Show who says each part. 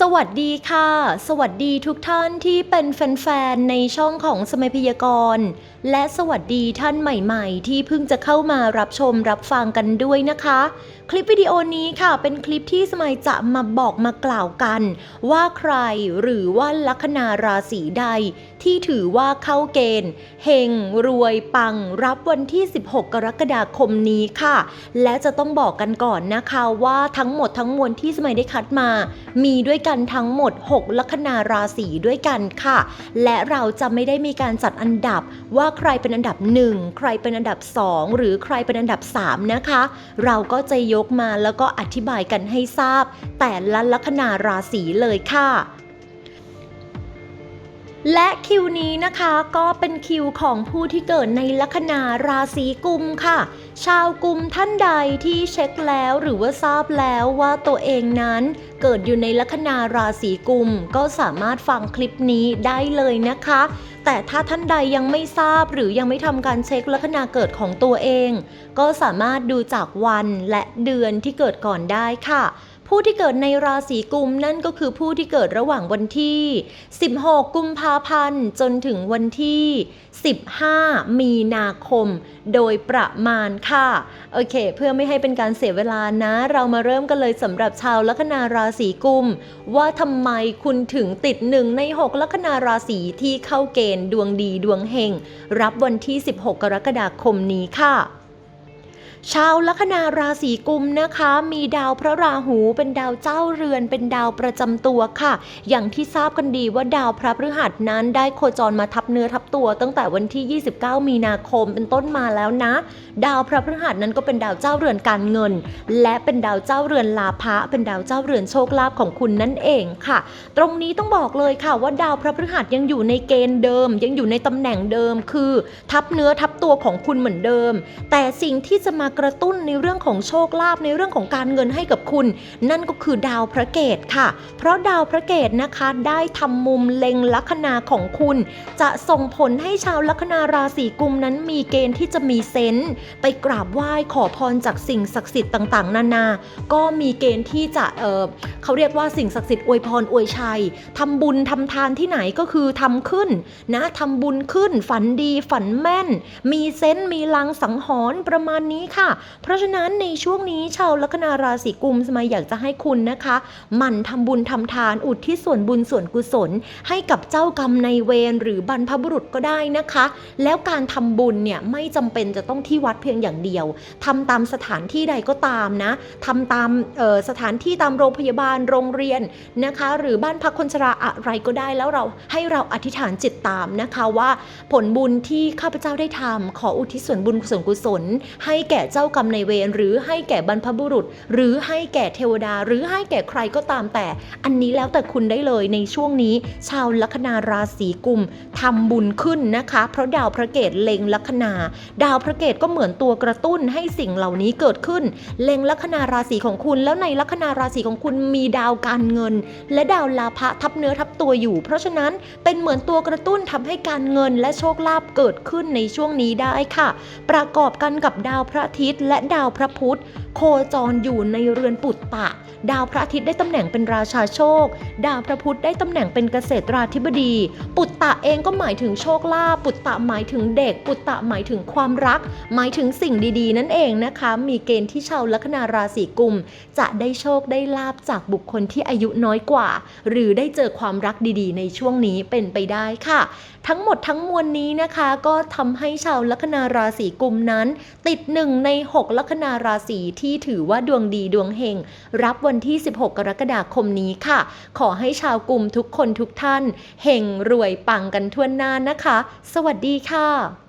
Speaker 1: สวัสดีค่ะ สวัสดีทุกท่านที่เป็นแฟนๆ ในช่องของสมัยพยากรณ์ และสวัสดีท่านใหม่ๆ ที่เพิ่งจะเข้ามารับชมรับฟังกันด้วยนะคะ คลิปวิดีโอนี้ค่ะ เป็นคลิปที่สมัยจะมาบอกมากล่าวกัน ว่าใครหรือว่าลัคนาราศีใด ที่ถือว่าเข้าเกณฑ์เฮงรวยปังรับวันที่ 16 กรกฎาคมนี้ค่ะ และจะต้องบอกกันก่อนนะคะว่าทั้งหมดทั้งมวลที่สมัยได้คัดมา มีด้วยกันทั้งหมด 6 ลัคนาราศีด้วยกันค่ะ และเราจะไม่ได้มีการจัดอันดับว่าใครเป็นอันดับ 1 ใครเป็นอันดับ 2 หรือใครเป็นอันดับ 3 นะคะ เราก็จะยกมาแล้วก็อธิบายกันให้ทราบ แต่ละลัคนาราศีเลยค่ะและคิวนี้นะคะก็เป็นคิวของผู้ที่เกิดในลัคนาราศีกุมค่ะ ชาวกลุ่มท่านใดที่เช็คแล้วหรือว่าทราบแล้วว่าตัวเองนั้น เกิดอยู่ในลัคนาราศีกุมก็สามารถฟังคลิปนี้ได้เลยนะคะ แต่ถ้าท่านใดยังไม่ทราบหรือยังไม่ทำการเช็คลัคนาเกิดของตัวเอง ก็สามารถดูจากวันและเดือนที่เกิดก่อนได้ค่ะ ผู้ที่เกิดในราศีกุมนั่นก็คือผู้ที่เกิดระหว่างวันที่ 16 กุมภาพันธ์ จนถึงวันที่ 15 มีนาคม โดยประมาณค่ะ โอเค เพื่อไม่ให้เป็นการเสียเวลานะ เรามาเริ่มกันเลยสำหรับชาวลัคนาราศีกุม ว่าทำไมคุณถึงติดหนึ่งใน 6 ลัคนาราศีที่เข้าเกณฑ์ดวงดีดวงเฮงรับวันที่ 16 กรกฎาคมนี้ค่ะ ชาวลัคนาราศีกุมนะคะ มีดาวพระราหูเป็นดาวเจ้าเรือน เป็นดาวประจำตัวค่ะ อย่างที่ทราบกันดีว่าดาวพระพฤหัสนั้นได้โคจรมาทับเนื้อทับตัว ตั้งแต่วันที่ 29 มีนาคมเป็นต้นมาแล้วนะ ดาวพระพฤหัสนั้นก็เป็นดาวเจ้าเรือนการเงิน และเป็นดาวเจ้าเรือนลาภะเป็นดาวเจ้าเรือนโชคลาภของคุณนั่นเองค่ะ ตรงนี้ต้องบอกเลยค่ะว่าดาวพระพฤหัสยังอยู่ในเกณฑ์เดิม ยังอยู่ในตำแหน่งเดิมคือ ทับเนื้อทับตัวของคุณเหมือนเดิม แต่สิ่งที่จะมากระตุ้นในเรื่องของโชคลาภในเรื่องของการเงินให้กับคุณ นั่นก็คือดาวพระเกตค่ะ เพราะดาวพระเกตนะคะได้ทำมุมเล็งลัคนาของคุณ จะส่งผลให้ชาวลัคนาราศีกุมนั้นมีเกณฑ์ที่จะมีเซนส์ไปกราบไหว้ขอพรจากสิ่งศักดิ์สิทธิ์ต่างๆ นานา ก็มีเกณฑ์ที่จะเออเขาเรียกว่าสิ่งศักดิ์สิทธิ์อวยพรอวยชัยทำบุญทำทานที่ไหนก็คือทำขึ้นนะทำบุญขึ้น ฝันดีฝันแม่น มีเซนส์มีลังสังหรณ์ประมาณนี้ค่ะ เพราะฉะนั้นในช่วงนี้ชาวลัคนาราศีกุมสมัยอยากจะให้คุณนะคะ หมั่นทำบุญทำทานอุทิศส่วนบุญส่วนกุศล ให้กับเจ้ากรรมในเวรหรือบรรพบุรุษก็ได้นะคะ แล้วการทำบุญเนี่ยไม่จำเป็นจะต้องที่วัดเพียงอย่างเดียวทำตามสถานที่ใดก็ตามนะทำตามสถานที่ตามโรงพยาบาลโรงเรียนนะคะ หรือบ้านพักคนชราอะไรก็ได้แล้วเราให้เราอธิษฐานจิตตามนะคะว่าผลบุญที่ข้าพเจ้าได้ทำขออุทิศส่วนบุญส่วนกุศล ให้แก่เจ้ากรรมในเวรหรือให้แก่บรรพบุรุษ หรือให้แก่เทวดา หรือให้แก่ใครก็ตามแต่ อันนี้แล้วแต่คุณได้เลยในช่วงนี้ ชาวลัคนาราศีกุมทำบุญขึ้นนะคะ เพราะดาวพระเกตเล็งลัคนา ดาวพระเกตก็เหมือนตัวกระตุ้นให้สิ่งเหล่านี้เกิดขึ้น เล็งลัคนาราศีของคุณแล้วในลัคนาราศีของคุณมีดาวการเงิน และดาวลาภะทับเนื้อทับตัวอยู่ เพราะฉะนั้นเป็นเหมือนตัวกระตุ้นทำให้การเงินและโชคลาภเกิดขึ้นในช่วงนี้ได้ค่ะ ประกอบกันกับดาวพระทิตย์และดาวพระพุธ โคจรอยู่ในเรือนปุตตะ ดาวพระอาทิตย์ได้ตำแหน่งเป็นราชาโชค ดาวพระพุธได้ตำแหน่งเป็นเกษตราธิบดี ปุตตะเองก็หมายถึงโชคลาภ ปุตตะหมายถึงเด็ก ปุตตะหมายถึงความรัก หมายถึงสิ่งดีๆ นั่นเองนะคะ มีเกณฑ์ที่ชาวลัคนาราศีกุม จะได้โชคได้ลาบจากบุคคลที่อายุน้อยกว่า หรือได้เจอความรักดีๆ ในช่วงนี้เป็นไปได้ค่ะ ทั้งหมดทั้งมวลนี้นะคะ ก็ทำให้ชาวลัคนาราศีกุมนั้น ติดหนึ่งใน 6 ลัคนาราศีที่ถือว่าดวงดีดวงเฮงรับวันที่ 16 กรกฎาคมนี้ค่ะ ขอให้ชาวกลุ่มทุกคนทุกท่านเฮงรวยปังกันทั่วหน้านะคะ สวัสดีค่ะ